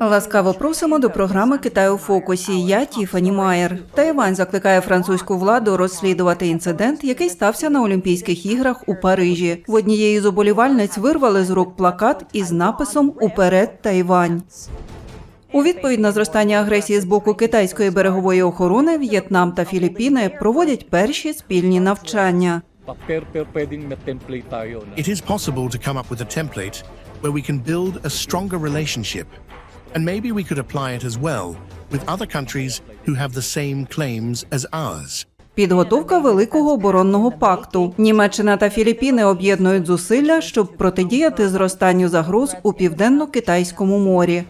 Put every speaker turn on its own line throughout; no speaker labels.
Ласкаво просимо до програми Китай у фокусі. Я Тіфані Майер. Тайвань закликає французьку владу розслідувати інцидент, який стався на Олімпійських іграх у Парижі. В однієї з оболівальниць вирвали з рук плакат із написом Уперед Тайвань. У відповідь на зростання агресії з боку китайської берегової охорони В'єтнам та Філіппіни проводять перші спільні навчання.
It is possible to come up with a template where we can build a stronger relationship. And maybe we could apply it as well with other countries who have the same claims as ours.
Підготовка великого оборонного пакту. Німеччина та Філіппіни об'єднують зусилля, щоб протидіяти зростанню загроз у південно-китайському морі.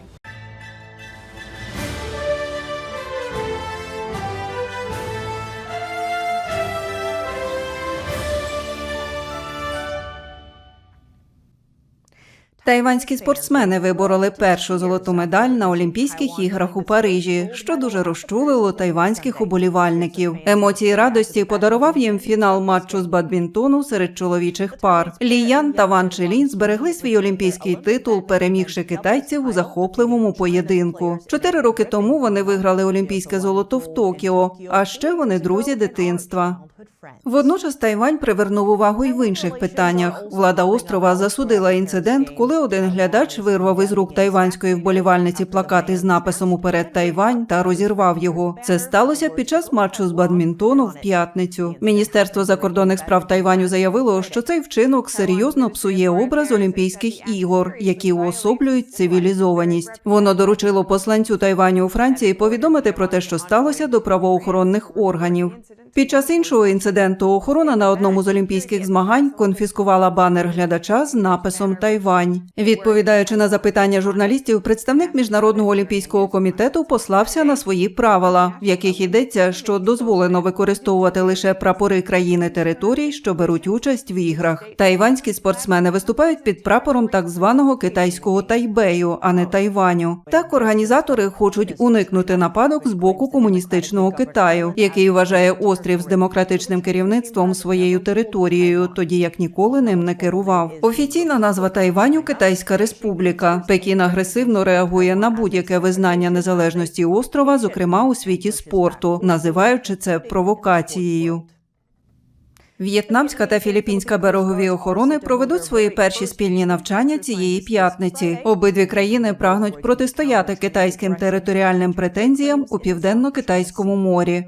Тайванські спортсмени вибороли першу золоту медаль на Олімпійських іграх у Парижі, що дуже розчулило тайванських уболівальників. Емоції радості подарував їм фінал матчу з бадмінтону серед чоловічих пар. Лі Ян та Ван Челін зберегли свій олімпійський титул, перемігши китайців у захопливому поєдинку. Чотири роки тому вони виграли олімпійське золото в Токіо. А ще вони друзі дитинства. Водночас Тайвань привернув увагу й в інших питаннях. Влада острова засудила інцидент, коли один глядач вирвав із рук тайванської вболівальниці плакат із написом Уперед Тайвань та розірвав його. Це сталося під час матчу з бадмінтону в п'ятницю. Міністерство закордонних справ Тайваню заявило, що цей вчинок серйозно псує образ Олімпійських ігор, які уособлюють цивілізованість. Воно доручило посланцю Тайваню у Франції повідомити про те, що сталося до правоохоронних органів. Під час іншого інциденту охорона на одному з олімпійських змагань конфіскувала банер глядача з написом Тайвань. Відповідаючи на запитання журналістів, представник міжнародного олімпійського комітету послався на свої правила, в яких йдеться, що дозволено використовувати лише прапори країни територій, що беруть участь в іграх. Тайванські спортсмени виступають під прапором так званого китайського Тайбею, а не Тайваню. Так організатори хочуть уникнути нападок з боку комуністичного Китаю, який вважає острів з демократичним керівництвом своєю територією, тоді як ніколи ним не керував. Офіційна назва Тайваню Китайська Республіка. Пекін агресивно реагує на будь-яке визнання незалежності острова, зокрема у світі спорту, називаючи це провокацією. В'єтнамська та філіппінська берегові охорони проведуть свої перші спільні навчання цієї п'ятниці. Обидві країни прагнуть протистояти китайським територіальним претензіям у південно-китайському морі.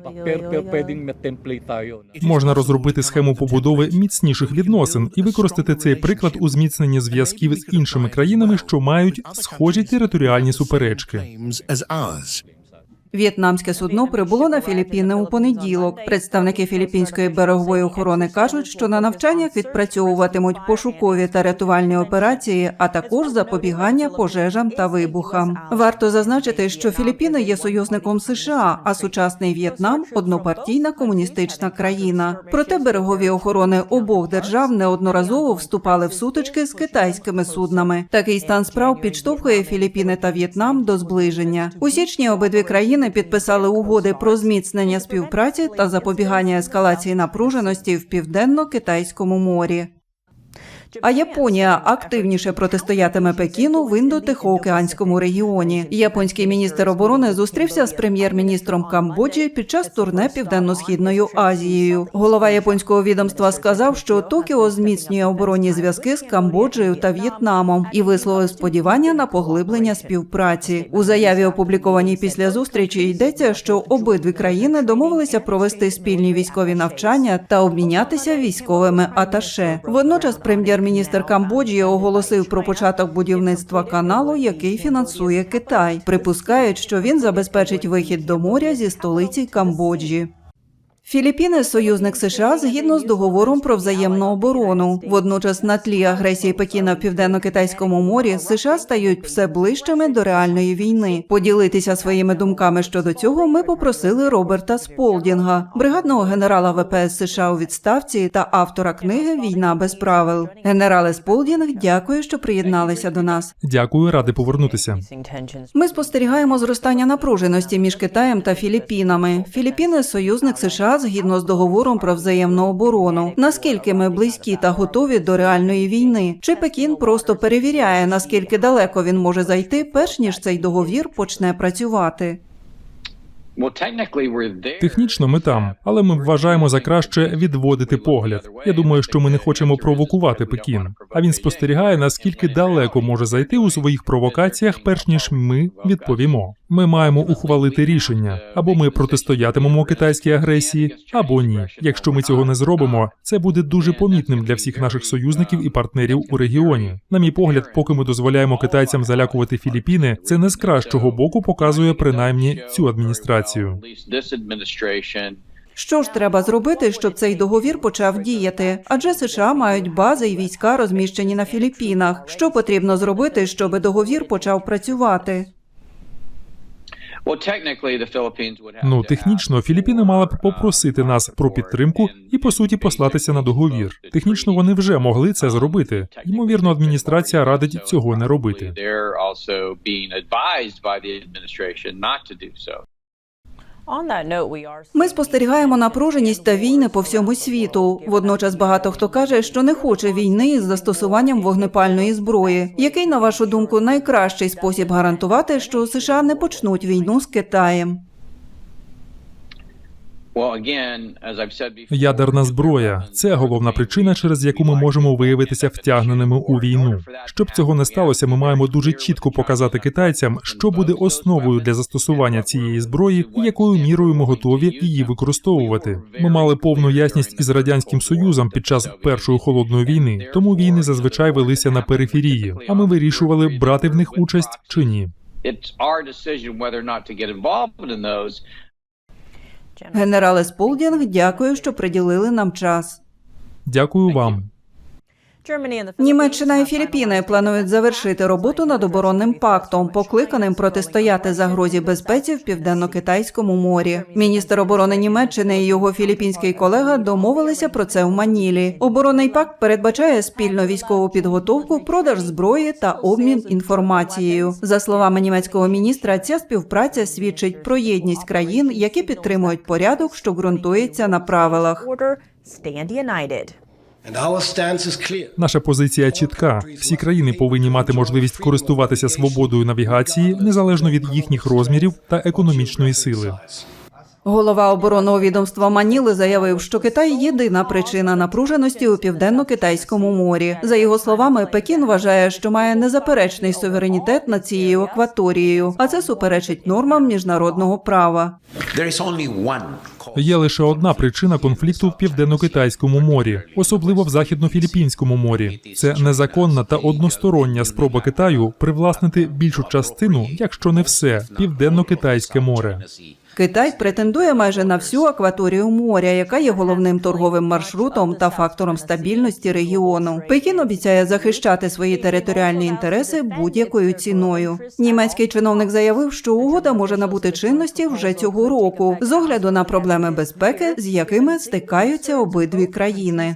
Можна розробити схему побудови міцніших відносин і використати цей приклад у зміцненні зв'язків з іншими країнами, що мають схожі територіальні суперечки.
В'єтнамське судно прибуло на Філіппіни у понеділок. Представники філіппінської берегової охорони кажуть, що на навчаннях відпрацьовуватимуть пошукові та рятувальні операції, а також запобігання пожежам та вибухам. Варто зазначити, що Філіппіни є союзником США, а сучасний В'єтнам однопартійна комуністична країна. Проте берегові охорони обох держав неодноразово вступали в сутички з китайськими суднами. Такий стан справ підштовхує Філіппіни та В'єтнам до зближення. У січні обидві країни підписали угоди про зміцнення співпраці та запобігання ескалації напруженості в південно-китайському морі. А Японія активніше протистоятиме Пекіну в індо-тихоокеанському регіоні. Японський міністр оборони зустрівся з прем'єр-міністром Камбоджі під час турне Південно-східною Азією. Голова японського відомства сказав, що Токіо зміцнює оборонні зв'язки з Камбоджею та В'єтнамом і висловив сподівання на поглиблення співпраці. У заяві, опублікованій після зустрічі, йдеться, що обидві країни домовилися провести спільні військові навчання та обмінятися військовими аташе. Водночас прем'єр-міністр Камбоджі оголосив про початок будівництва каналу, який фінансує Китай. Припускають, що він забезпечить вихід до моря зі столиці Камбоджі. Філіппіни союзник США згідно з договором про взаємну оборону. Водночас, на тлі агресії Пекіна в південно-китайському морі, США стають все ближчими до реальної війни. Поділитися своїми думками щодо цього ми попросили Роберта Сполдінга, бригадного генерала ВПС США у відставці та автора книги Війна без правил. Генерале Сполдінг, дякую, що приєдналися до нас.
Дякую, радий повернутися.
Ми спостерігаємо зростання напруженості між Китаєм та Філіппінами. Філіппіни союзник США США згідно з договором про взаємну оборону. Наскільки ми близькі та готові до реальної війни? Чи Пекін просто перевіряє, наскільки далеко він може зайти, перш ніж цей договір почне працювати?
Технічно ми там, але ми вважаємо за краще відводити погляд. Я думаю, що ми не хочемо провокувати Пекін. А він спостерігає, наскільки далеко може зайти у своїх провокаціях, перш ніж ми відповімо. Ми маємо ухвалити рішення або ми протистоятимемо китайській агресії, або ні. Якщо ми цього не зробимо, це буде дуже помітним для всіх наших союзників і партнерів у регіоні. На мій погляд, поки ми дозволяємо китайцям залякувати Філіппіни, це не з кращого боку показує принаймні цю адміністрацію.
Що ж треба зробити, щоб цей договір почав діяти? Адже США мають бази і війська розміщені на Філіппінах. Що потрібно зробити, щоб договір почав працювати?
Ну технічно Філіппіни мали б попросити нас про підтримку і по суті послатися на договір. Технічно вони вже могли це зробити. Ймовірно, адміністрація радить цього не робити.
Ми спостерігаємо напруженість та війни по всьому світу. Водночас багато хто каже, що не хоче війни із застосуванням вогнепальної зброї. Який, на вашу думку, найкращий спосіб гарантувати, що США не почнуть війну з Китаєм?
Ядерна зброя це головна причина, через яку ми можемо виявитися втягненими у війну. Щоб цього не сталося, ми маємо дуже чітко показати китайцям, що буде основою для застосування цієї зброї і якою мірою ми готові її використовувати. Ми мали повну ясність із радянським союзом під час першої холодної війни, тому війни зазвичай велися на периферії. А ми вирішували, брати в них участь чи ні.
Генерале Сполдінг, дякую, що приділили нам час.
Дякую вам.
Німеччина і Філіппіни планують завершити роботу над оборонним пактом, покликаним протистояти загрозі безпеці в південно-китайському морі. Міністр оборони Німеччини і його філіппінський колега домовилися про це в Манілі. Оборонний пакт передбачає спільну військову підготовку, продаж зброї та обмін інформацією. За словами німецького міністра, ця співпраця свідчить про єдність країн, які підтримують порядок, що ґрунтується на правилах.
Наша позиція чітка. Всі країни повинні мати можливість користуватися свободою навігації незалежно від їхніх розмірів та економічної сили.
Голова оборонного відомства Маніли заявив, що Китай єдина причина напруженості у південно-китайському морі. За його словами, Пекін вважає, що має незаперечний суверенітет над цією акваторією, а це суперечить нормам міжнародного права.
Є лише одна причина конфлікту в південно-китайському морі, особливо в західно-філіппінському морі. Це незаконна та одностороння спроба Китаю привласнити більшу частину, якщо не все, південно-китайське море.
Китай претендує майже на всю акваторію моря, яка є головним торговим маршрутом та фактором стабільності регіону. Пекін обіцяє захищати свої територіальні інтереси будь-якою ціною. Німецький чиновник заявив, що угода може набути чинності вже цього року з огляду на проблеми безпеки, з якими стикаються обидві країни.